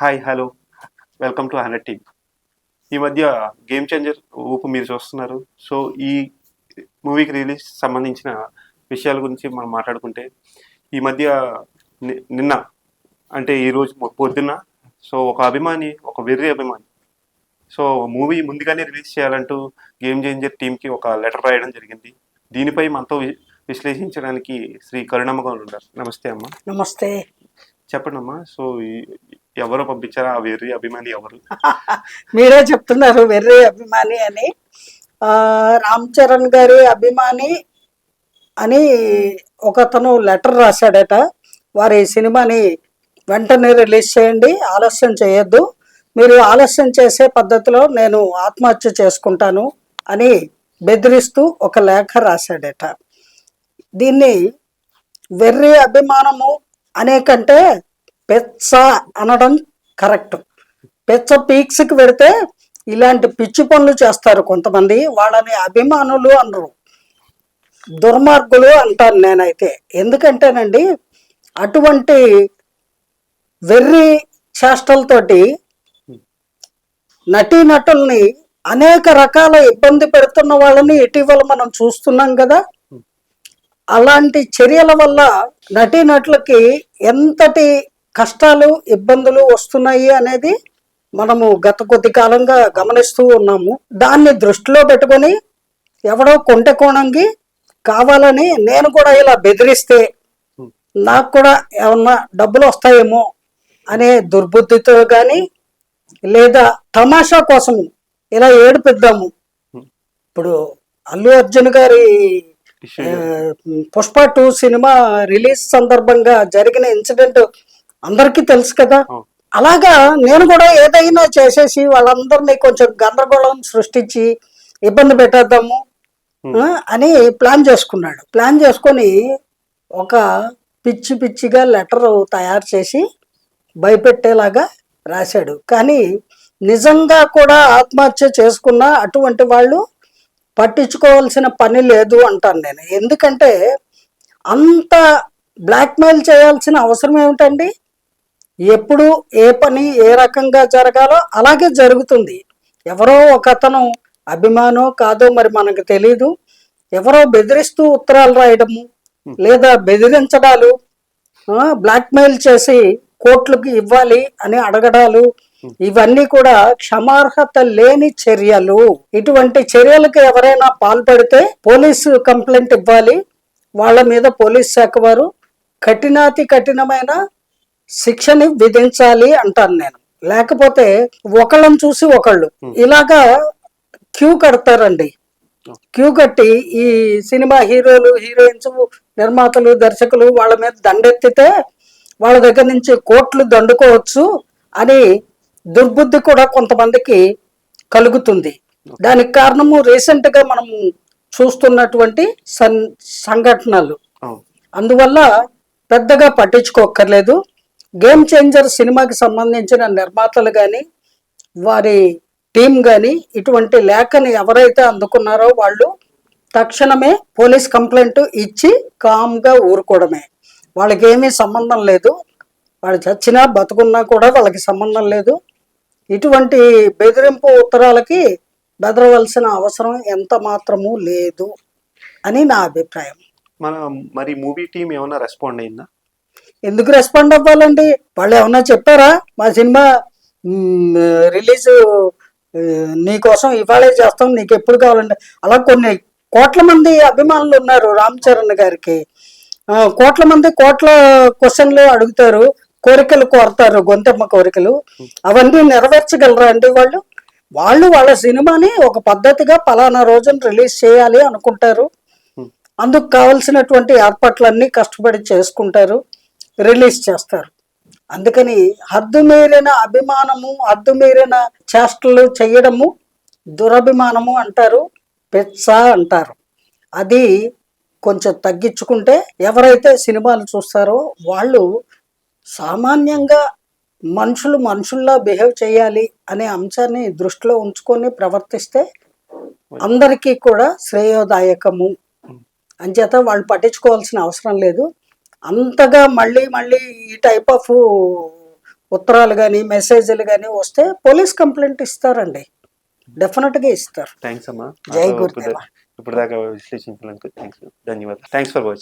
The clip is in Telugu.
Hi hello welcome to hundred team ఈ మధ్య గేమ్ చేంజర్ ఊపు మీరు చూస్తున్నారు. సో ఈ మూవీకి రిలీజ్ సంబంధించిన విషయాల గురించి మనం మాట్లాడుకుంటే ఈ మధ్య ని- నిన్న అంటే ఈరోజు పొద్దున్న సో ఒక అభిమాని ఒక వెర్రి అభిమాని సో మూవీ ముందుగానే రిలీజ్ చేయాలంటూ గేమ్ చేంజర్ టీంకి ఒక లెటర్ రాయడం జరిగింది. దీనిపై మనతో విశ్లేషించడానికి శ్రీ కరుణమ్మ గారు ఉన్నారు. నమస్తే అమ్మ. నమస్తే. చెప్పండి అమ్మా సో ఎవరు పంపించారా? ఆ వెర్రి అభిమాని ఎవరు? మీరే చెప్తున్నారు వెర్రి అభిమాని అని. రామ్ చరణ్ గారి అభిమాని అని ఒకతను లెటర్ రాశాడట. వారి సినిమాని వెంటనే రిలీజ్ చేయండి ఆలస్యం చేయొద్దు. మీరు ఆలస్యం చేసే పద్ధతిలో నేను ఆత్మహత్య చేసుకుంటాను అని బెదిరిస్తూ ఒక లేఖ రాశాడట. దీన్ని వెర్రి అభిమానము అనేకంటే పెచ్చ అనడం కరెక్ట్. పెచ్చ పీక్స్కి పెడితే ఇలాంటి పిచ్చి పనులు చేస్తారు కొంతమంది వాళ్ళని అభిమానులు అనరు. దుర్మార్గులు అంటాను నేనైతే. ఎందుకంటేనండి అటువంటి వెర్రి చేష్టలతోటి నటీనటుల్ని అనేక రకాల ఇబ్బంది పెడుతున్న వాళ్ళని ఇటీవల మనం చూస్తున్నాం కదా. అలాంటి చర్యల వల్ల నటీనటులకి ఎంతటి కష్టాలు ఇబ్బందులు వస్తున్నాయి అనేది మనము గత కొద్ది కాలంగా గమనిస్తూ ఉన్నాము. దాన్ని దృష్టిలో పెట్టుకొని ఎవడో కొంటె కోణంగి కావాలని నేను కూడా ఇలా బెదిరిస్తే నాకు కూడా ఏమన్నా డబ్బులు వస్తాయేమో అనే దుర్బుద్ధితో కానీ లేదా తమాషా కోసం ఇలా ఏడిపిద్దాము. ఇప్పుడు అల్లు అర్జున్ గారి పుష్ప టూ సినిమా రిలీజ్ సందర్భంగా జరిగిన ఇన్సిడెంట్ అందరికీ తెలుసు కదా. అలాగా నేను కూడా ఏదైనా చేసేసి వాళ్ళందరినీ కొంచెం గందరగోళం సృష్టించి ఇబ్బంది పెట్టేద్దాము అని ప్లాన్ చేసుకున్నాడు. ప్లాన్ చేసుకొని ఒక పిచ్చి పిచ్చిగా లెటర్ తయారు చేసి భయపెట్టేలాగా రాశాడు. కానీ నిజంగా కూడా ఆత్మహత్య చేసుకున్న అటువంటి వాళ్ళు పట్టించుకోవాల్సిన పని లేదు అంటాను నేను. ఎందుకంటే అంత బ్లాక్మెయిల్ చేయాల్సిన అవసరం ఏమిటండి? ఎప్పుడు ఏ పని ఏ రకంగా జరగాలో అలాగే జరుగుతుంది. ఎవరో ఒక అతను అభిమానో కాదో మరి మనకు తెలీదు. ఎవరో బెదిరిస్తూ ఉత్తరాలు రాయడము లేదా బెదిరించడాలు బ్లాక్మెయిల్ చేసి కోర్టులకు ఇవ్వాలి అని అడగడాలు ఇవన్నీ కూడా క్షమార్హత లేని చర్యలు. ఇటువంటి చర్యలకు ఎవరైనా పాల్పడితే పోలీసు కంప్లైంట్ ఇవ్వాలి. వాళ్ళ మీద పోలీస్ శాఖ వారు కఠినాతి కఠినమైన శిక్షని విధించాలి అంటాను నేను. లేకపోతే ఒకళ్ళని చూసి ఒకళ్ళు. ఇలాగా క్యూ కడతారండి. క్యూ కట్టి ఈ సినిమా హీరోలు హీరోయిన్స్ నిర్మాతలు దర్శకులు వాళ్ళ మీద దండెత్తితే వాళ్ళ దగ్గర నుంచి కోట్లు దండుకోవచ్చు అని దుర్బుద్ధి కూడా కొంతమందికి కలుగుతుంది. దానికి కారణము రీసెంట్గా మనం చూస్తున్నటువంటి సన్ సంఘటనలు. అందువల్ల పెద్దగా పట్టించుకోక్కర్లేదు. గేమ్ చేంజర్ సినిమాకి సంబంధించిన నిర్మాతలు కానీ వారి టీం కానీ ఇటువంటి లేఖని ఎవరైతే అందుకున్నారో వాళ్ళు తక్షణమే పోలీస్ కంప్లైంట్ ఇచ్చి కామ్గా ఊరుకోవడమే. వాళ్ళకి ఏమీ సంబంధం లేదు. వాళ్ళు చచ్చినా బతుకున్నా కూడా వాళ్ళకి సంబంధం లేదు. ఇటువంటి బెదిరింపు ఉత్తరాలకి బెదరవలసిన అవసరం ఎంత మాత్రము లేదు అని నా అభిప్రాయం. మన మరి మూవీ టీం ఏమైనా రెస్పాండ్ అయిందా? ఎందుకు రెస్పాండ్ అవ్వాలండి? వాళ్ళు ఏమన్నా చెప్పారా? మా సినిమా రిలీజ్ నీకోసం ఇవాళే చేస్తాం నీకు ఎప్పుడు కావాలంటే అలా కొన్ని కోట్ల మంది అభిమానులు ఉన్నారు రామ్ చరణ్ గారికి. కోట్ల మంది కోట్ల క్వశ్చన్లు అడుగుతారు కోరికలు కోరతారు గొంతెమ్మ కోరికలు. అవన్నీ నెరవేర్చగలరా అండి వాళ్ళు? వాళ్ళు వాళ్ళ సినిమాని ఒక పద్ధతిగా పలానా రోజున రిలీజ్ చేయాలి అనుకుంటారు. అందుకు కావలసినటువంటి ఏర్పాట్లన్నీ కష్టపడి చేసుకుంటారు రిలీజ్ చేస్తారు. అందుకని హద్దు మీరిన అభిమానము హద్దు మీరిన చేష్టలు చేయడము దురభిమానము అంటారు పెచ్చ అంటారు. అది కొంచెం తగ్గించుకుంటే ఎవరైతే సినిమాలు చూస్తారో వాళ్ళు సామాన్యంగా మనుషులు మనుషుల్లా బిహేవ్ చేయాలి అనే అంశాన్ని దృష్టిలో ఉంచుకొని ప్రవర్తిస్తే అందరికీ కూడా శ్రేయోదాయకము. అంచేత వాళ్ళు పట్టించుకోవాల్సిన అవసరం లేదు. అంతగా మళ్ళీ మళ్ళీ ఈ టైప్ ఆఫ్ ఉత్తరాలు కానీ మెసేజ్లు కానీ వస్తే పోలీస్ కంప్లైంట్ ఇస్తారండి. డెఫినెట్గా ఇస్తారు. థ్యాంక్స్ అమ్మా. జై. ఇప్పుడు- ఇప్పుడు దాకా విశ్లేషించినందుకు థ్యాంక్స్ ధన్యవాదాలు. Thanks for watching